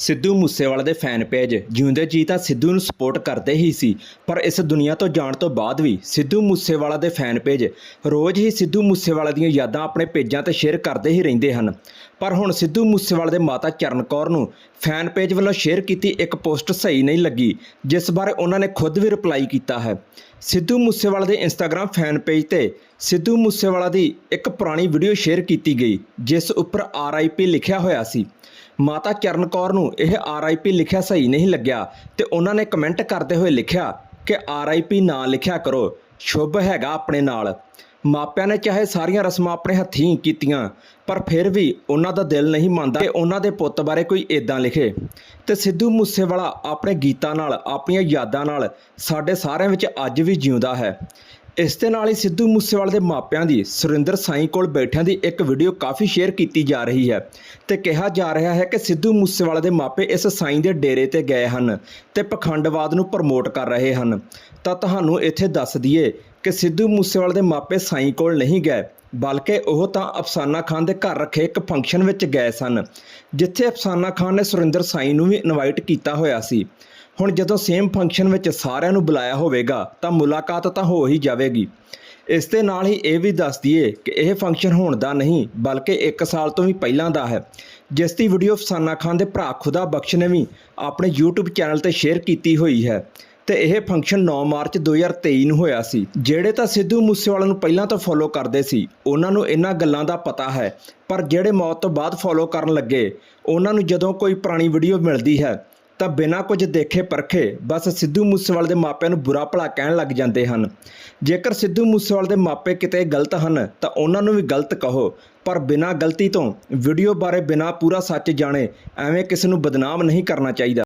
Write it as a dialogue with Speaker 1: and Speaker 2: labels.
Speaker 1: ਸਿੱਧੂ ਮੂਸੇਵਾਲੇ ਦੇ fan page ਜਿਉਂਦੇ ਜੀ ਤਾਂ ਸਿੱਧੂ ਨੂੰ ਸਪੋਰਟ ਕਰਦੇ ਹੀ ਸੀ, ਪਰ ਇਸ ਦੁਨੀਆ ਤੋਂ ਜਾਣ ਤੋਂ ਬਾਅਦ ਵੀ ਸਿੱਧੂ ਮੂਸੇਵਾਲਾ ਦੇ ਫੈਨ ਪੇਜ ਰੋਜ਼ ਹੀ ਸਿੱਧੂ ਮੂਸੇਵਾਲਾ ਦੀਆਂ ਯਾਦਾਂ ਆਪਣੇ ਪੇਜਾਂ ਤੇ ਸ਼ੇਅਰ ਕਰਦੇ ਹੀ ਰਹਿੰਦੇ ਹਨ। ਪਰ ਹੁਣ ਸਿੱਧੂ ਮੂਸੇਵਾਲੇ ਦੇ ਮਾਤਾ ਚਰਨ ਕੌਰ ਨੂੰ ਫੈਨ ਪੇਜ ਵੱਲੋਂ ਸ਼ੇਅਰ ਕੀਤੀ ਇੱਕ ਪੋਸਟ ਸਹੀ ਨਹੀਂ ਲੱਗੀ, ਜਿਸ ਬਾਰੇ ਉਹਨਾਂ ਨੇ ਖੁਦ ਵੀ ਰਿਪਲਾਈ ਕੀਤਾ ਹੈ। ਸਿੱਧੂ ਮੂਸੇਵਾਲੇ ਦੇ ਇੰਸਟਾਗ੍ਰam ਫੈਨ ਪੇਜ ਤੇ ਸਿੱਧੂ ਮੂਸੇਵਾਲਾ ਦੀ ਇੱਕ ਪੁਰਾਣੀ ਵੀਡੀਓ ਸ਼ੇਅਰ ਕੀਤੀ ਗਈ, ਜਿਸ ਉੱਪਰ ਆਰਆਈਪੀ ਲਿਖਿਆ ਹੋਇਆ ਸੀ। ਮਾਤਾ ਚਰਨ ਕੌਰ ਨੂੰ ਇਹ ਆਰਆਈਪੀ ਲਿਖਿਆ ਸਹੀ ਨਹੀਂ ਲੱਗਿਆ ਤੇ ਉਹਨਾਂ ਨੇ ਕਮੈਂਟ ਕਰਦੇ ਹੋਏ ਲਿਖਿਆ ਕਿ ਆਰਆਈਪੀ ਨਾ ਲਿਖਿਆ ਕਰੋ, ਸ਼ੁਭ ਹੈਗਾ ਆਪਣੇ ਨਾਲ। ਮਾਪਿਆਂ ਨੇ ਚਾਹੇ ਸਾਰੀਆਂ ਰਸਮਾਂ ਆਪਣੇ ਹੱਥੀਂ ਕੀਤੀਆਂ, ਪਰ ਫਿਰ ਵੀ ਉਹਨਾਂ ਦਾ ਦਿਲ ਨਹੀਂ ਮੰਨਦਾ ਕਿ ਉਹਨਾਂ ਦੇ ਪੁੱਤ ਬਾਰੇ ਕੋਈ ਇਦਾਂ ਲਿਖੇ। ਤੇ ਸਿੱਧੂ ਮੂਸੇਵਾਲਾ ਆਪਣੇ ਗੀਤਾਂ ਨਾਲ, ਆਪਣੀਆਂ ਯਾਦਾਂ ਨਾਲ ਸਾਡੇ ਸਾਰਿਆਂ ਵਿੱਚ ਅੱਜ ਵੀ ਜਿਉਂਦਾ ਹੈ। ਇਸ ਦੇ ਨਾਲ ਹੀ ਸਿੱਧੂ ਮੂਸੇਵਾਲੇ ਦੇ ਮਾਪਿਆਂ ਦੀ, ਸੁਰਿੰਦਰ ਸਾਈਂ ਕੋਲ ਬੈਠਿਆਂ ਦੀ ਇੱਕ ਵੀਡੀਓ ਕਾਫੀ ਸ਼ੇਅਰ ਕੀਤੀ ਜਾ ਰਹੀ ਹੈ ਤੇ ਕਿਹਾ ਜਾ ਰਿਹਾ ਹੈ ਕਿ ਸਿੱਧੂ ਮੂਸੇਵਾਲੇ ਦੇ ਮਾਪੇ ਇਸ ਸਾਈਂ ਦੇ ਡੇਰੇ ਤੇ ਗਏ ਹਨ ਤੇ ਪਖੰਡਵਾਦ ਨੂੰ ਪ੍ਰਮੋਟ ਕਰ ਰਹੇ ਹਨ। ਤਾਂ ਤੁਹਾਨੂੰ ਇੱਥੇ ਦੱਸ ਦਈਏ ਕਿ ਸਿੱਧੂ ਮੂਸੇਵਾਲੇ ਦੇ ਮਾਪੇ ਸਾਈਂ ਕੋਲ ਨਹੀਂ ਗਏ, ਬਲਕਿ ਉਹ ਤਾਂ ਅਫਸਾਨਾ ਖਾਨ ਦੇ ਘਰ ਰੱਖੇ ਇੱਕ ਫੰਕਸ਼ਨ ਵਿੱਚ ਗਏ ਸਨ, ਜਿੱਥੇ ਅਫਸਾਨਾ ਖਾਨ ਨੇ ਸੁਰਿੰਦਰ ਸਾਈਂ ਨੂੰ ਵੀ ਇਨਵਾਈਟ ਕੀਤਾ ਹੋਇਆ ਸੀ। ਹੁਣ ਜਦੋਂ ਸੇਮ ਫੰਕਸ਼ਨ ਵਿੱਚ ਸਾਰਿਆਂ ਨੂੰ ਬੁਲਾਇਆ ਹੋਵੇਗਾ, ਤਾਂ ਮੁਲਾਕਾਤ ਤਾਂ ਹੋ ਹੀ ਜਾਵੇਗੀ। ਇਸ ਦੇ ਨਾਲ ਹੀ ਇਹ ਵੀ ਦੱਸ ਦਈਏ ਕਿ ਇਹ ਫੰਕਸ਼ਨ ਹੋਣ ਦਾ ਨਹੀਂ, ਬਲਕਿ 1 ਸਾਲ ਤੋਂ ਵੀ ਪਹਿਲਾਂ ਦਾ ਹੈ। ਜਿਸ ਦੀ ਵੀਡੀਓ ਫਸਾਨਾ ਖਾਨ ਦੇ ਭਰਾ ਖੁਦਾ ਬਖਸ਼ ਨੇ ਵੀ ਆਪਣੇ YouTube ਚੈਨਲ ਤੇ ਸ਼ੇਅਰ ਕੀਤੀ ਹੋਈ ਹੈ। ਤੇ ਇਹ ਫੰਕਸ਼ਨ 9 ਮਾਰਚ 2023 ਨੂੰ ਹੋਇਆ ਸੀ। ਜਿਹੜੇ ਤਾਂ ਸਿੱਧੂ ਮੂਸੇਵਾਲਾ ਨੂੰ ਪਹਿਲਾਂ ਤੋਂ ਫੋਲੋ ਕਰਦੇ ਸੀ, ਉਹਨਾਂ ਨੂੰ ਇਹਨਾਂ ਗੱਲਾਂ ਦਾ ਪਤਾ ਹੈ। ਪਰ ਜਿਹੜੇ ਮੌਤ ਤੋਂ ਬਾਅਦ ਫੋਲੋ ਕਰਨ ਲੱਗੇ, ਉਹਨਾਂ ਨੂੰ ਜਦੋਂ ਕੋਈ ਪੁਰਾਣੀ ਵੀਡੀਓ ਮਿਲਦੀ ਹੈ, ਤਾਂ ਬਿਨਾਂ ਕੁਝ ਦੇਖੇ ਪਰਖੇ ਬਸ ਸਿੱਧੂ ਮੂਸੇਵਾਲੇ ਦੇ ਮਾਪਿਆਂ ਨੂੰ ਬੁਰਾ ਭਲਾ ਕਹਿਣ ਲੱਗ ਜਾਂਦੇ ਹਨ। ਜੇਕਰ ਸਿੱਧੂ ਮੂਸੇਵਾਲੇ ਦੇ ਮਾਪੇ ਕਿਤੇ ਗਲਤ ਹਨ, ਤਾਂ ਉਹਨਾਂ ਨੂੰ ਵੀ ਗਲਤ ਕਹੋ। ਪਰ ਬਿਨਾਂ ਗਲਤੀ ਤੋਂ ਵੀਡੀਓ ਬਾਰੇ ਬਿਨਾਂ ਪੂਰਾ ਸੱਚ ਜਾਣੇ, ਐਵੇਂ ਕਿਸੇ ਨੂੰ ਬਦਨਾਮ ਨਹੀਂ ਕਰਨਾ ਚਾਹੀਦਾ।